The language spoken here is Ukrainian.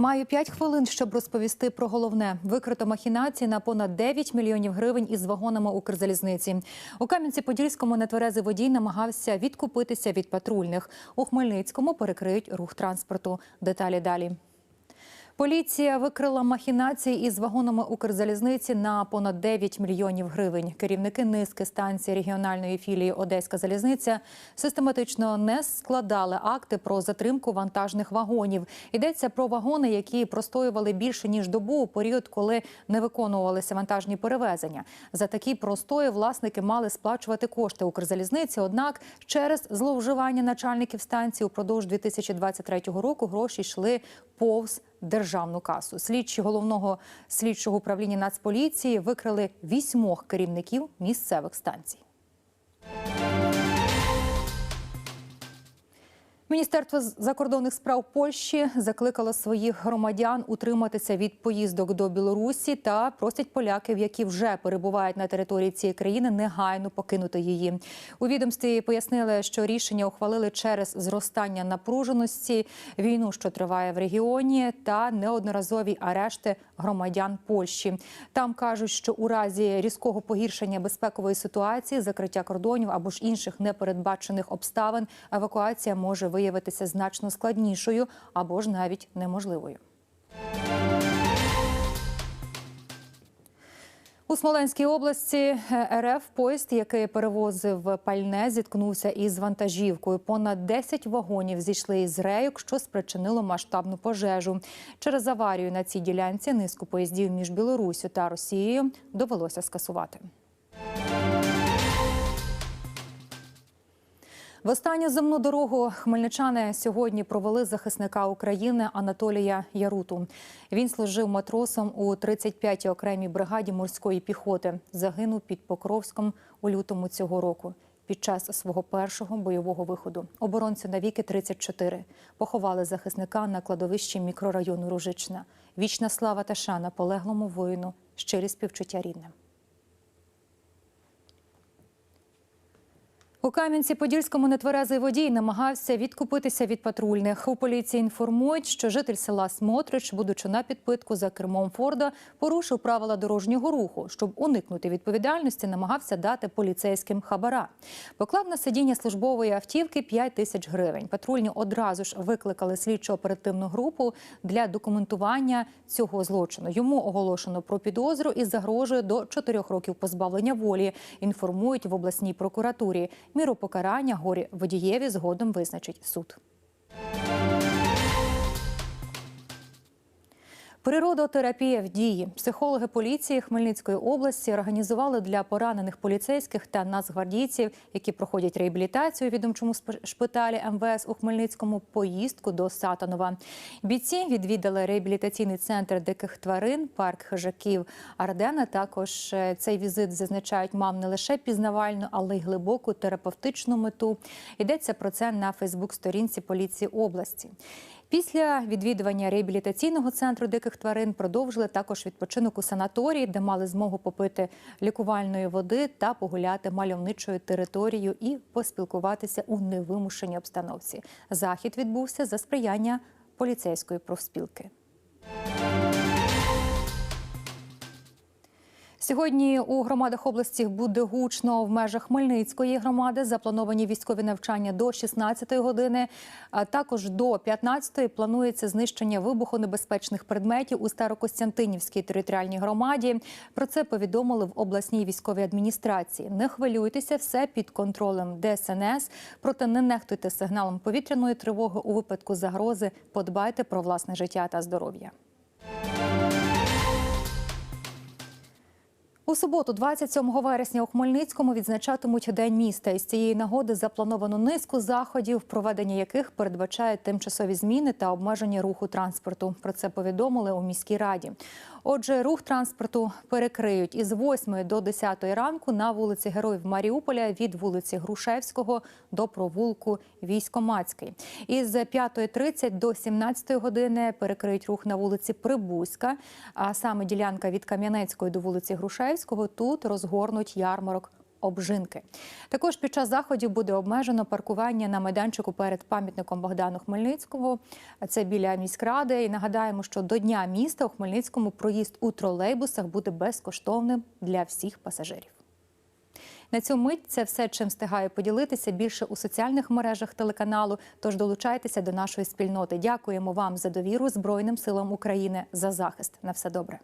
Маю 5 хвилин, щоб розповісти про головне. Викрито махінації на понад 9 мільйонів гривень із вагонами Укрзалізниці. У Кам'янці-Подільському нетверезий водій намагався відкупитися від патрульних. У Хмельницькому перекриють рух транспорту. Деталі далі. Поліція викрила махінації із вагонами Укрзалізниці на понад 9 мільйонів гривень. Керівники низки станції регіональної філії Одеська залізниця систематично не складали акти про затримку вантажних вагонів. Йдеться про вагони, які простоювали більше ніж добу у період, коли не виконувалися вантажні перевезення. За такі простої власники мали сплачувати кошти Укрзалізниці. Однак через зловживання начальників станції упродовж 2023 року гроші йшли повз державну касу. Слідчі головного слідчого управління Нацполіції викрили вісьмох керівників місцевих станцій. Міністерство закордонних справ Польщі закликало своїх громадян утриматися від поїздок до Білорусі та просять поляків, які вже перебувають на території цієї країни, негайно покинути її. У відомстві пояснили, що рішення ухвалили через зростання напруженості, війну, що триває в регіоні, та неодноразові арешти громадян Польщі. Там кажуть, що у разі різкого погіршення безпекової ситуації, закриття кордонів або ж інших непередбачених обставин, евакуація може виявитися значно складнішою або ж навіть неможливою. У Смоленській області е, РФ поїзд, який перевозив пальне, зіткнувся із вантажівкою. Понад 10 вагонів зійшли із рейок, що спричинило масштабну пожежу. Через аварію на цій ділянці низку поїздів між Білоруссю та Росією довелося скасувати. В останню земну дорогу хмельничани сьогодні провели захисника України Анатолія Яруту. Він служив матросом у 35-й окремій бригаді морської піхоти. Загинув під Покровськом у лютому цього року. Під час свого першого бойового виходу оборонцю на віки 34 поховали захисника на кладовищі мікрорайону Ружична. Вічна слава та шана полеглому воїну, щирі співчуття рідним. У Кам'янці-Подільському нетверезий водій намагався відкупитися від патрульних. У поліції інформують, що житель села Смотрич, будучи на підпитку за кермом Форда, порушив правила дорожнього руху. Щоб уникнути відповідальності, намагався дати поліцейським хабара. Поклав на сидіння службової автівки 5 тисяч гривень. Патрульні одразу ж викликали слідчо оперативну групу для документування цього злочину. Йому оголошено про підозру і загрожує до 4 років позбавлення волі. Інформують в обласній прокуратурі. Міру покарання горі водієві згодом визначить суд. Природотерапія в дії. Психологи поліції Хмельницької області організували для поранених поліцейських та нацгвардійців, які проходять реабілітацію у відомчому шпиталі МВС у Хмельницькому, поїздку до Сатанова. Бійці відвідали реабілітаційний центр диких тварин, парк хижаків Ардена. Також е, цей візит зазначають мам не лише пізнавальну, але й глибоку терапевтичну мету. Йдеться про це на Фейсбук-сторінці поліції області. Після відвідування реабілітаційного центру диких тварин продовжили також відпочинок у санаторії, де мали змогу попити лікувальної води та погуляти мальовничою територією і поспілкуватися у невимушеній обстановці. Захід відбувся за сприяння поліцейської профспілки. Сьогодні у громадах області буде гучно в межах Хмельницької громади. Заплановані військові навчання до 16 години. А також до 15-ї планується знищення вибухонебезпечних предметів у Старокостянтинівській територіальній громаді. Про це повідомили в обласній військовій адміністрації. Не хвилюйтеся, все під контролем ДСНС. Проте не нехтуйте сигналом повітряної тривоги у випадку загрози. Подбайте про власне життя та здоров'я. У суботу, 27 вересня, у Хмельницькому відзначатимуть день міста. Із цієї нагоди заплановано низку заходів, проведення яких передбачають тимчасові зміни та обмеження руху транспорту. Про це повідомили у міській раді. Отже, рух транспорту перекриють із 8 до 10 ранку на вулиці Героїв Маріуполя від вулиці Грушевського до провулку Військомацький. Із 5.30 до 17 години перекриють рух на вулиці Прибузька, а саме ділянка від Кам'янецької до вулиці Грушевського. Тут розгорнуть ярмарок обжинки. Також під час заходів буде обмежено паркування на майданчику перед пам'ятником Богдану Хмельницького. Це біля міськради. І нагадаємо, що до дня міста у Хмельницькому проїзд у тролейбусах буде безкоштовним для всіх пасажирів. На цю мить це все, чим встигаю поділитися більше у соціальних мережах телеканалу. Тож долучайтеся до нашої спільноти. Дякуємо вам за довіру Збройним силам України за захист. На все добре.